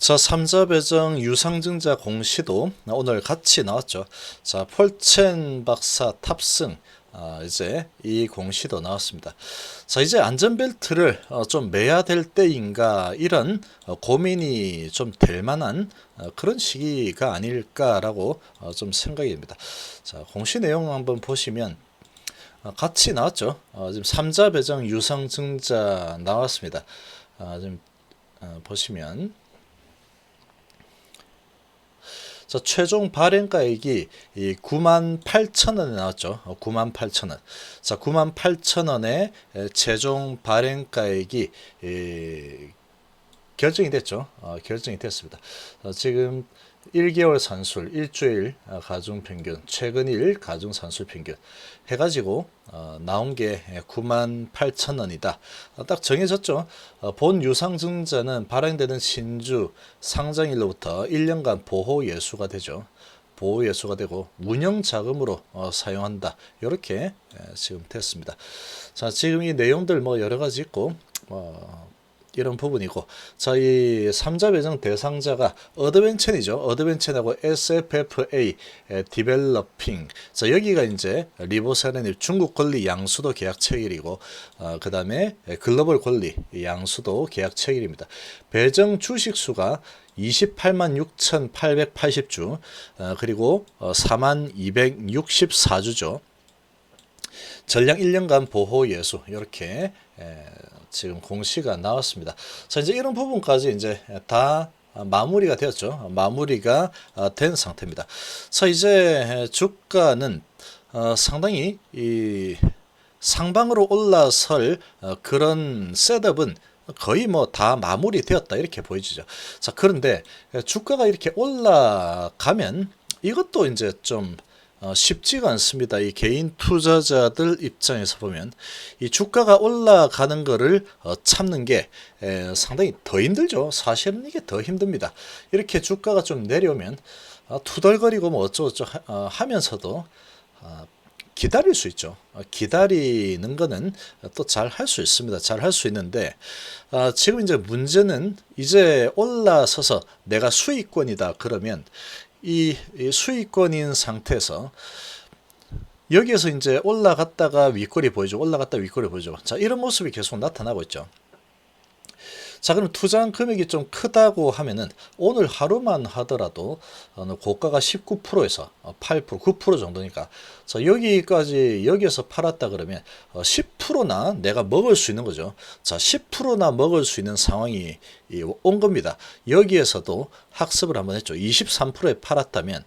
자, 삼자 배정 유상증자 공시도 오늘 같이 나왔죠. 자, 폴첸 박사 탑승. 아, 이제 이 공시도 나왔습니다. 자, 이제 안전벨트를 어, 좀 매야 될 때인가 이런 어, 고민이 좀 될 만한 어, 그런 시기가 아닐까라고 어, 좀 생각이 됩니다. 자, 공시 내용 한번 보시면 어, 같이 나왔죠. 어, 지금 삼자 배정 유상증자 나왔습니다. 아, 지금 어, 보시면 자, 최종 발행가액이 이 9만 8천 원에 나왔죠. 어, 9만 8천 원. 자, 9만 8천 원에 에, 최종 발행가액이 이, 결정이 됐죠. 어, 결정이 됐습니다. 어, 지금 1개월 산술, 일주일 어, 가중 평균, 최근 일 가중 산술 평균 해가지고 어, 나온 게 9만 8천 원이다. 어, 딱 정해졌죠. 어, 본 유상증자는 발행되는 신주 상장일로부터 1년간 보호 예수가 되죠. 보호 예수가 되고 운영 자금으로 어, 사용한다. 이렇게 에, 지금 됐습니다. 자, 지금 이 내용들 뭐 여러 가지 있고 어, 이런 부분이고 자, 이 삼자 배정 대상자가 어드벤첸이죠. 어드벤첸하고 SFFA 에, 디벨로핑. 자, 여기가 이제 리보사렌의 중국 권리 양수도 계약 체결이고 어, 그 다음에 글로벌 권리 양수도 계약 체결입니다. 배정 주식 수가 28만 6,880주 어, 그리고 어, 4만 264주죠. 전량 1년간 보호 예수 이렇게 에, 지금 공시가 나왔습니다. 자 이제 이런 부분까지 이제 다 마무리가 되었죠. 마무리가 아, 된 상태입니다. 자 이제 주가는 어, 상당히 이 상방으로 올라설 어, 그런 셋업은 거의 뭐 다 마무리되었다 이렇게 보여지죠. 자 그런데 주가가 이렇게 올라가면 이것도 이제 좀 어, 쉽지가 않습니다. 이 개인 투자자들 입장에서 보면 이 주가가 올라가는 거를 어, 참는 게 에, 상당히 더 힘들죠. 사실은 이게 더 힘듭니다. 이렇게 주가가 좀 내려오면 어, 투덜거리고 뭐 어쩌고저쩌고 하, 어, 하면서도 어, 기다릴 수 있죠. 어, 기다리는 거는 또 잘 할 수 있습니다. 잘 할 수 있는데 아, 지금 이제 문제는 이제 올라서서 내가 수익권이다 그러면 이, 이 수익권인 상태에서 여기에서 이제 올라갔다가 윗골이 보이죠. 올라갔다 윗골이 보이죠. 자, 이런 모습이 계속 나타나고 있죠. 자, 그럼 투자한 금액이 좀 크다고 하면은 오늘 하루만 하더라도 고가가 19%에서 8%, 9% 정도니까 자, 여기까지 여기에서 팔았다 그러면 어, 10%나 내가 먹을 수 있는 거죠. 자, 10%나 먹을 수 있는 상황이 이, 온 겁니다. 여기에서도 학습을 한번 했죠. 23%에 팔았다면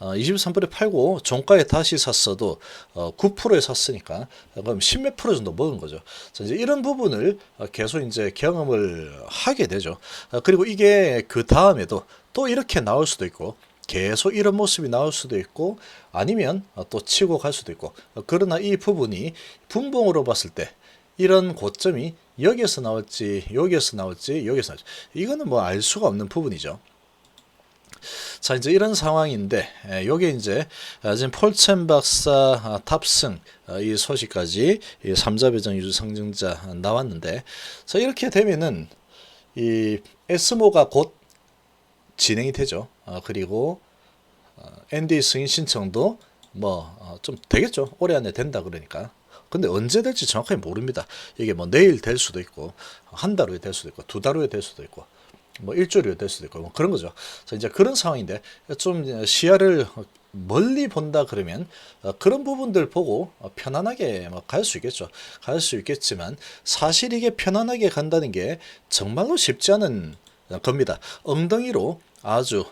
어, 23%에 팔고 종가에 다시 샀어도 어, 9%에 샀으니까 그럼 10몇 프로 정도 먹은 거죠. 자, 이제 이런 부분을 어, 계속 이제 경험을 하게 되죠. 어, 그리고 이게 그 다음에도 또 이렇게 나올 수도 있고 계속 이런 모습이 나올 수도 있고 아니면 어, 또 치고 갈 수도 있고 어, 그러나 이 부분이 분봉으로 봤을 때 이런 고점이 여기에서 나올지 여기에서 나올지 여기에서 나올지 이거는 뭐 알 수가 없는 부분이죠. 자 이제 이런 상황인데 에, 요게 이제 아, 지금 폴첸 박사 아, 탑승 아, 이 소식까지 이 삼자 배정 유주 상증자 아, 나왔는데 자 이렇게 되면은 이 에스모가 곧 진행이 되죠. 아, 그리고 어, ND 승인 신청도 뭐 좀 되겠죠. 올해 안에 된다 그러니까. 근데 언제 될지 정확하게 모릅니다. 이게 뭐 내일 될 수도 있고 한 달 후에 될 수도 있고 두 달 후에 될 수도 있고 뭐 일주일 후에 될 수도 있고 뭐 그런 거죠. 그래서 이제 그런 상황인데 좀 시야를 멀리 본다 그러면 어, 그런 부분들 보고 어, 편안하게 뭐갈수 있겠죠. 갈 수 있겠지만 사실 이게 편안하게 간다는 게 정말로 쉽지 않은 겁니다. 엉덩이로 아주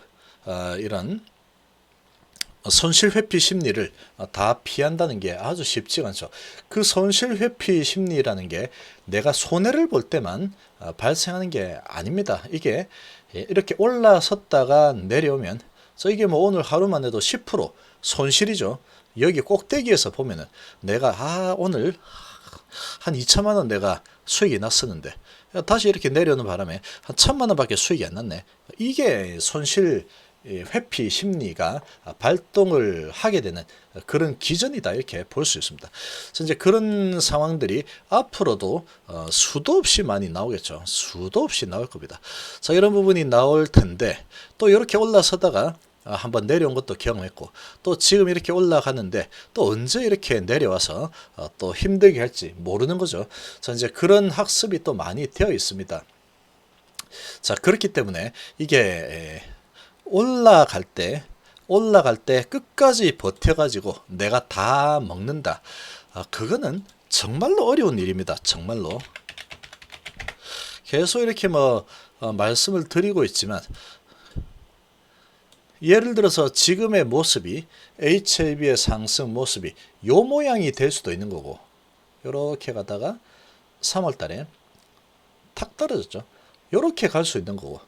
어, 이런 손실 회피 심리를 다 피한다는 게 아주 쉽지가 않죠. 그 손실 회피 심리라는 게 내가 손해를 볼 때만 어, 발생하는 게 아닙니다. 이게 예, 이렇게 올라섰다가 내려오면 저 이게 뭐 오늘 하루만 해도 10% 손실이죠. 여기 꼭대기에서 보면은 내가 아 오늘 한 2천만 원 내가 수익이 났었는데 다시 이렇게 내려오는 바람에 한 천만 원밖에 수익이 안 났네. 이게 손실 이 회피 심리가 발동을 하게 되는 그런 기전이다 이렇게 볼 수 있습니다. 그래서 이제 그런 상황들이 앞으로도 어, 수도 없이 많이 나오겠죠. 수도 없이 나올 겁니다. 자 이런 부분이 나올 텐데 또 이렇게 올라서다가 아, 한번 내려온 것도 경험했고 또 지금 이렇게 올라가는데 또 언제 이렇게 내려와서 어, 또 힘들게 할지 모르는 거죠. 자 이제 그런 학습이 또 많이 되어 있습니다. 자 그렇기 때문에 이게 에, 올라갈 때 올라갈 때 끝까지 버텨가지고 내가 다 먹는다. 아, 그거는 정말로 어려운 일입니다. 정말로. 계속 이렇게 뭐 어, 말씀을 드리고 있지만 예를 들어서 지금의 모습이 HLB의 상승 모습이 요 모양이 될 수도 있는 거고 요렇게 가다가 3월 달에 탁 떨어졌죠. 요렇게 갈 수 있는 거고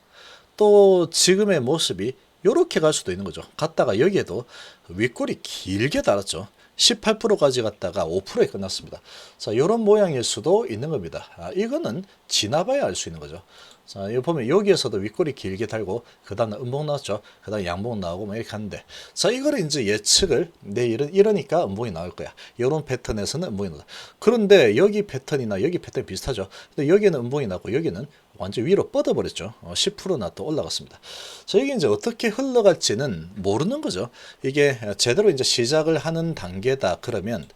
또 지금의 모습이 요렇게 갈 수도 있는 거죠. 갔다가 여기에도 윗골이 길게 달았죠. 18%까지 갔다가 5%에 끝났습니다. 자, 요런 모양일 수도 있는 겁니다. 아, 이거는 지나봐야 알 수 있는 거죠. 자, 여기 보면 여기에서도 윗골이 길게 달고, 그 다음 음봉 나왔죠. 그 다음 양봉 나오고 뭐 이렇게 하는데, 자, 이거를 이제 예측을, 내일은 이러니까 음봉이 나올 거야. 요런 패턴에서는 음봉이 나온다. 그런데 여기 패턴이나 여기 패턴이 비슷하죠. 근데 여기는 음봉이 나고, 여기는 완전 위로 뻗어버렸죠. 어, 10%나 또 올라갔습니다. 자, 이게 이제 어떻게 흘러갈지는 모르는 거죠. 이게 제대로 이제 시작을 하는 단계다. 그러면,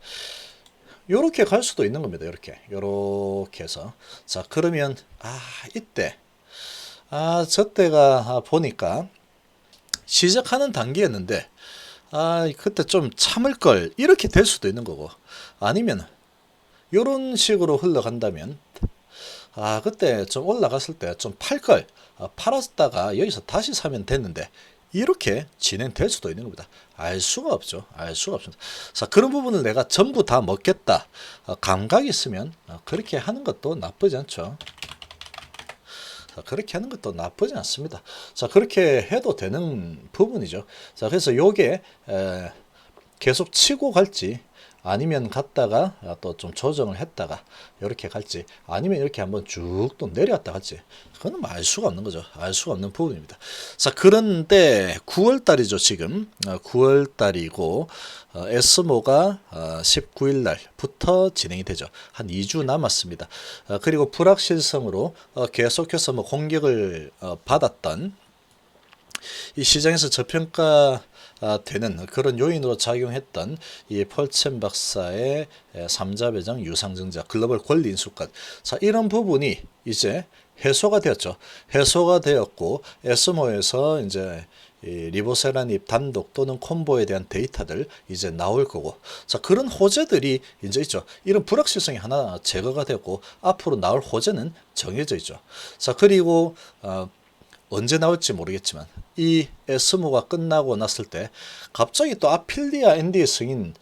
요렇게 갈 수도 있는 겁니다. 요렇게. 요렇게 해서. 자, 그러면, 아, 이때. 아, 저 때가 보니까 시작하는 단계였는데, 아, 그때 좀 참을 걸. 이렇게 될 수도 있는 거고. 아니면, 요런 식으로 흘러간다면, 아, 그때 좀 올라갔을 때 좀 팔 걸. 아, 팔았다가 여기서 다시 사면 됐는데, 이렇게 진행될 수도 있는 겁니다. 알 수가 없죠. 알 수가 없습니다. 자, 그런 부분을 내가 전부 다 먹겠다. 어, 감각이 있으면 어, 그렇게 하는 것도 나쁘지 않죠. 자, 그렇게 하는 것도 나쁘지 않습니다. 자, 그렇게 해도 되는 부분이죠. 자, 그래서 요게 에, 계속 치고 갈지 아니면 갔다가 또 좀 조정을 했다가 이렇게 갈지 아니면 이렇게 한번 쭉 또 내려왔다 갈지 그거는 뭐알 수가 없는 거죠. 알 수가 없는 부분입니다. 자 그런데 9월 달이죠 지금 9월 달이고 어, 에스모가 19일 날부터 진행이 되죠. 한 2주 남았습니다. 어, 그리고 불확실성으로 어, 계속해서 뭐 공격을 어, 받았던 이 시장에서 저평가 아, 되는 그런 요인으로 작용했던 이 펄첸 박사의 에, 삼자 배정 유상증자 글로벌 권리 인수권. 자 이런 부분이 이제 해소가 되었죠. 해소가 되었고 에스모에서 이제 이 리보세라닙 단독 또는 콤보에 대한 데이터들 이제 나올 거고. 자 그런 호재들이 이제 있죠. 이런 불확실성이 하나 제거가 되었고 앞으로 나올 호재는 정해져 있죠. 자 그리고 어, 언제 나올지 모르겠지만 이 에스모가 끝나고 났을 때 갑자기 또 아필리아 ND 승인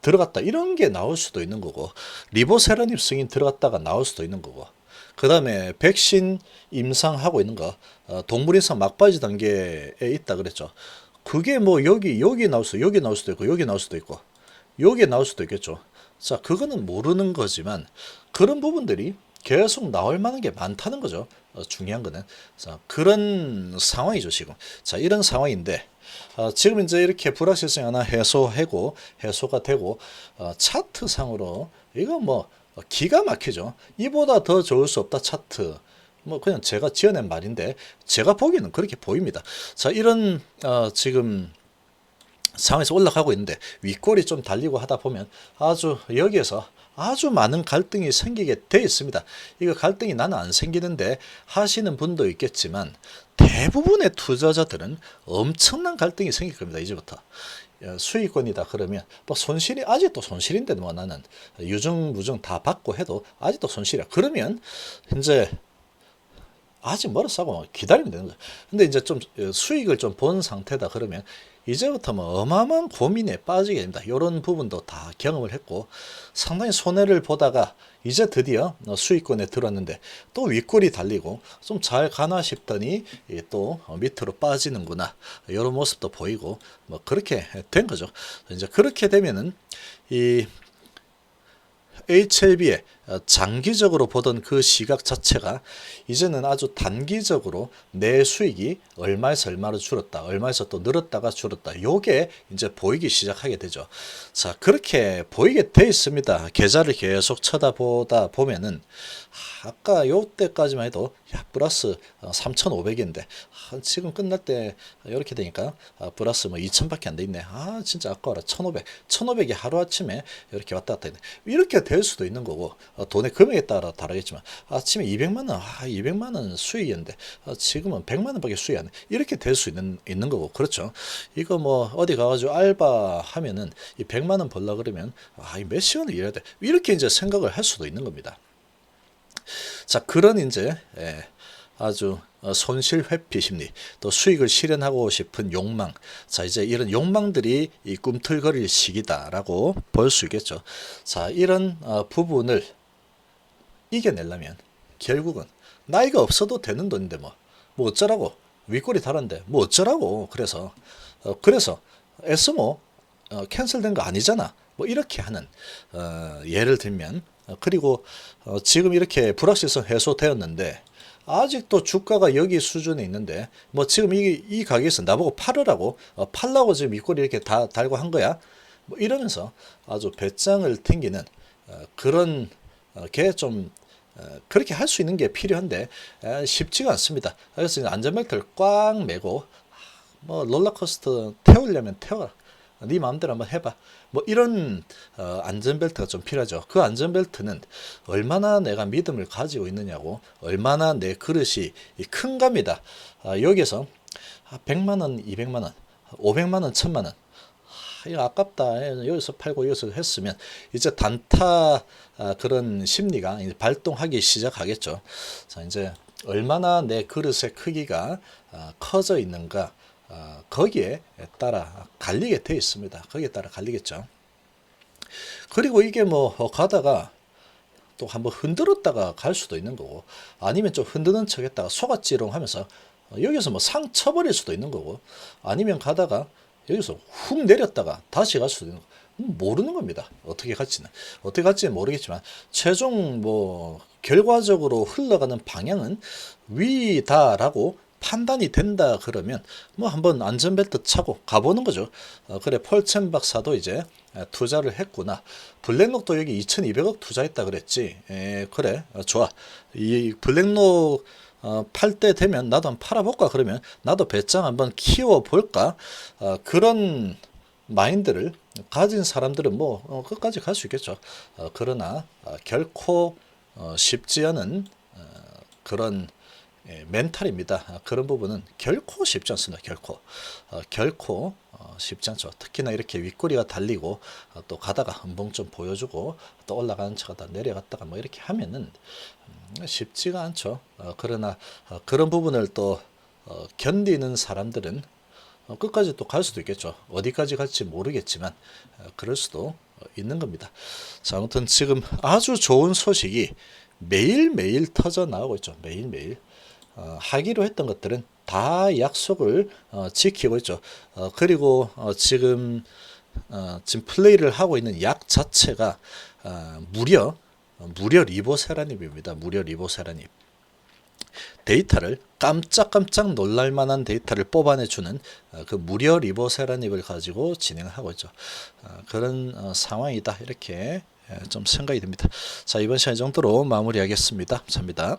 들어갔다. 이런 게 나올 수도 있는 거고 리보세라닙 승인 들어갔다가 나올 수도 있는 거고 그 다음에 백신 임상하고 있는 거 어, 동물 임상 막바지 단계에 있다 그랬죠. 그게 뭐 여기 여기 나올 수 여기 나올 수도 있고 여기 나올 수도 있고 여기 나올 수도 있겠죠. 자 그거는 모르는 거지만 그런 부분들이 계속 나올 만한 게 많다는 거죠. 어, 중요한 거는 자, 그런 상황이죠 지금. 자 이런 상황인데 어, 지금 이제 이렇게 불확실성 하나 해소하고 해소가 되고 어, 차트상으로 이거 뭐 기가 막히죠. 이보다 더 좋을 수 없다 차트. 뭐 그냥 제가 지어낸 말인데 제가 보기에는 그렇게 보입니다. 자 이런 어, 지금 상황에서 올라가고 있는데 윗골이 좀 달리고 하다 보면 아주 여기에서 아주 많은 갈등이 생기게 돼 있습니다. 이거 갈등이 나는 안 생기는데 하시는 분도 있겠지만 대부분의 투자자들은 엄청난 갈등이 생길 겁니다. 이제부터. 어, 수익권이다 그러면 뭐 손실이 아직도 손실인데 뭐 나는 유증 무증 다 받고 해도 아직도 손실이야. 그러면 이제 아직 멀었어 하고 기다리면 되는 거죠. 근데 이제 좀 어, 수익을 좀 본 상태다 그러면 이제부터 뭐 어마어마한 고민에 빠지게 됩니다. 이런 부분도 다 경험을 했고 상당히 손해를 보다가 이제 드디어 어, 수익권에 들었는데 또 윗골이 달리고 좀 잘 가나 싶더니 이또 밑으로 빠지는구나 이런 모습도 보이고 뭐 그렇게 된 거죠. 이제 그렇게 되면은 이 HLB의 어, 장기적으로 보던 그 시각 자체가 이제는 아주 단기적으로 내 수익이 얼마에서 얼마로 줄었다, 얼마에서 또 늘었다가 줄었다. 요게 이제 보이기 시작하게 되죠. 자, 그렇게 보이게 돼 있습니다. 계좌를 계속 쳐다보다 보면은 아까 요 때까지만 해도 야 플러스 3,500인데 아, 지금 끝날 때 이렇게 되니까 아, 플러스 뭐 2,000밖에 안 돼 있네. 아 진짜 아까워라 1,500, 1,500이 하루 아침에 이렇게 왔다 갔다 했네. 이렇게 될 수도 있는 거고 어, 돈의 금액에 따라 다르겠지만 아침에 200만 원, 아 200만 원 수익이었는데 아, 지금은 100만 원밖에 수익 안 돼. 이렇게 될 수 있는 있는 거고 그렇죠. 이거 뭐 어디 가가지고 알바 하면은 이 100만 원 벌라 그러면 아몇 시간을 일해야 돼. 이렇게 이제 생각을 할 수도 있는 겁니다. 자, 그런 이제 예, 아주 어, 손실 회피 심리, 또 수익을 실현하고 싶은 욕망. 자, 이제 이런 욕망들이 이 꿈틀거릴 시기다라고 볼 수 있겠죠. 자, 이런 어, 부분을 이겨내려면 결국은 나이가 없어도 되는 돈인데 뭐, 뭐 어쩌라고 윗골이 다른데 뭐 어쩌라고 그래서 어, 그래서 에스모 어, 캔슬된 거 아니잖아. 뭐 이렇게 하는 어, 예를 들면 어, 그리고 어, 지금 이렇게 불확실성 해소되었는데 아직도 주가가 여기 수준에 있는데 뭐 지금 이, 이 가게에서 나보고 팔으라고 어, 팔라고 지금 윗골이 이렇게 다 달고 한 거야. 뭐 이러면서 아주 배짱을 튕기는 어, 그런 어, 게좀 어, 그렇게 할 수 있는 게 필요한데 에, 쉽지가 않습니다. 그래서 안전벨트를 꽉 매고 뭐 롤러코스터 태우려면 태워라. 네 마음대로 한번 해봐. 뭐 이런 어, 안전벨트가 좀 필요하죠. 그 안전벨트는 얼마나 내가 믿음을 가지고 있느냐고, 얼마나 내 그릇이 이 큰갑니다. 아, 여기서 아, 100만 원, 200만 원, 500만 원, 1000만 원. 아, 이거 아깝다. 여기서 팔고 여기서 했으면 이제 단타 아, 그런 심리가 이제 발동하기 시작하겠죠. 자, 이제 얼마나 내 그릇의 크기가 아, 커져 있는가. 아, 거기에 따라 갈리게 돼 있습니다. 거기에 따라 갈리겠죠. 그리고 이게 뭐 어, 가다가 또 한번 흔들었다가 갈 수도 있는 거고 아니면 좀 흔드는 척 했다가 속았지롱 하면서 어, 여기서 뭐상 쳐버릴 수도 있는 거고 아니면 가다가 여기서 훅 내렸다가 다시 갈 수도 있는 거 음, 모르는 겁니다. 어떻게 갈지는 어떻게 갈지는 모르겠지만 최종 뭐 결과적으로 흘러가는 방향은 위다라고 판단이 된다 그러면 뭐 한번 안전벨트 차고 가보는 거죠. 어, 그래 펄첸 박사도 이제 에, 투자를 했구나. 블랙록도 여기 2,200억 투자했다 그랬지. 에, 그래 어, 좋아. 이 블랙록 어, 팔 때 되면 나도 한번 팔아볼까 그러면 나도 배짱 한번 키워볼까 어, 그런 마인드를 가진 사람들은 뭐 어, 끝까지 갈 수 있겠죠. 어, 그러나 어, 결코 어, 쉽지 않은 어, 그런 예, 멘탈입니다. 아, 그런 부분은 결코 쉽지 않습니다. 결코 어, 결코 어, 쉽지 않죠. 특히나 이렇게 윗꼬리가 달리고 어, 또 가다가 음봉 좀 보여주고 또 올라가는 척하다 내려갔다가 뭐 이렇게 하면은 음, 쉽지가 않죠. 어, 그러나 어, 그런 부분을 또 어, 견디는 사람들은 어, 끝까지 또 갈 수도 있겠죠. 어디까지 갈지 모르겠지만 어, 그럴 수도 어, 있는 겁니다. 자, 아무튼 지금 아주 좋은 소식이 매일매일 터져 나오고 있죠. 매일매일. 어, 하기로 했던 것들은 다 약속을 어, 지키고 있죠. 어, 그리고 어, 지금 어, 지금 플레이를 하고 있는 약 자체가 어, 무려 어, 무려 리보세라닙입니다. 무려 리보세라닙. 데이터를 깜짝깜짝 놀랄 만한 데이터를 뽑아내 주는 어, 그 무료 리보세라닙을 가지고 진행을 하고 있죠. 어, 그런 어, 상황이다 이렇게 예, 좀 생각이 듭니다. 자 이번 시간 이 정도로 마무리하겠습니다. 감사합니다.